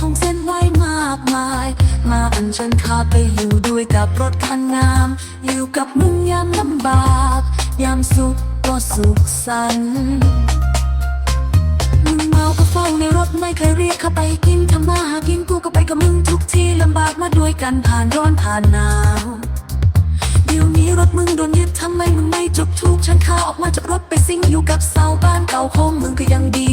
ท่องเส้นไว้มากมาย มาอันฉันขาไปอยู่ด้วยกับรถคันงาม อยู่กับมึงยามลำบาก ยามสุขก็สุขสันมึงเมาก็เฝ้าในรถไม่เคยเรียกข้าไปกินทำมาหากินกูก็ไปกับมึงทุกที่ลำบากมาด้วยกันผ่านร้อนผ่านหนาวเดี๋ยวนี้รถมึงโดนยึดทำไมมึงไม่จบทุกฉันข้าออกมาจากรถไปซิ่งอยู่กับสาวบ้านเก่าของมึงก็ยังดี